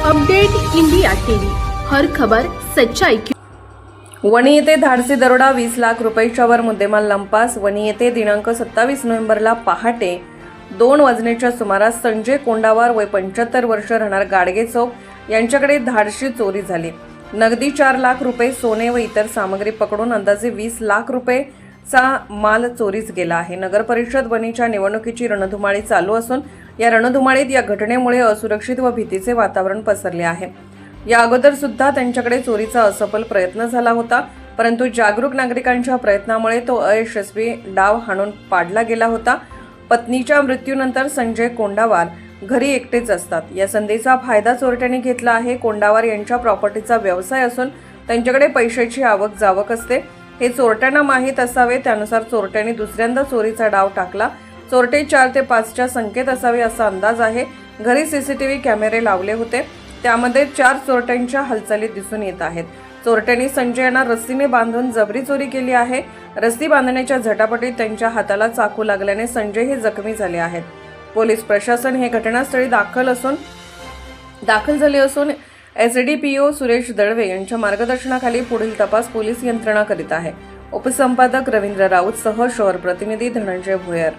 Update India TV. हर खबर सच्चाई की वणी येथे धाडसी दरोडा वीस लाख रुपयेच्यावर मुद्देमाल लंपास. वणी येथे दिनांक सत्तावीस नोव्हेंबरला पहाटे दोन वाजण्याच्या सुमारास संजय कोंडावार वय पंच्याहत्तर वर्ष राहणार गाडगे चौक यांच्याकडे धाडशी चोरी झाली. नगदी चार लाख रुपये सोने व इतर सामग्री पकडून अंदाजे वीस लाख रुपये चा माल चोरीस गेला आहे. नगर परिषद वणीच्या निवडणुकीची रणधुमाळी चालू असून या रणधुमाळीत या घटनेमुळे असुरक्षित व भीतीचे वातावरण पसरले आहे. या अगोदर सुद्धा त्यांच्याकडे चोरीचा असफल प्रयत्न झाला होता परंतु जागरूक नागरिकांच्या प्रयत्नामुळे तो अयशस्वी डाव हाणून पाडला गेला होता. पत्नीच्या मृत्यूनंतर संजय कोंडावार घरी एकटेच असतात. या संधीचा फायदा चोरट्यांनी घेतला आहे. कोंडावार यांच्या प्रॉपर्टीचा व्यवसाय असून त्यांच्याकडे पैशाची आवक जावक असते. हे चोरट्यांना माहीत असावे त्यानुसार चोरट्यांनी दुसऱ्यांदा चोरीचा डाव टाकला. चोरटे चार ते पाचच्या संकेत असावे असा अंदाज आहे. घरी सी सी टी व्ही कॅमेरे लावले होते. त्यामध्ये चार चोरट्यांच्या हालचाली दिसून येत आहेत. चोरट्यांनी संजय यांना रस्सीने बांधून जबरी चोरी केली आहे. रस्सी बांधण्याच्या झटापटीत त्यांच्या हाताला चाकू लागल्याने संजय हे जखमी झाले आहेत. पोलीस प्रशासन हे घटनास्थळी दाखल असून दाखल झाले असून S D P O Suresh Dalve यांच्या मार्गदर्शनाखाली पुढील तपास पोलीस यंत्रणा करीत आहे. उपसंपादक रवींद्र राऊत सह शहर प्रतिनिधी धनंजय भोयर.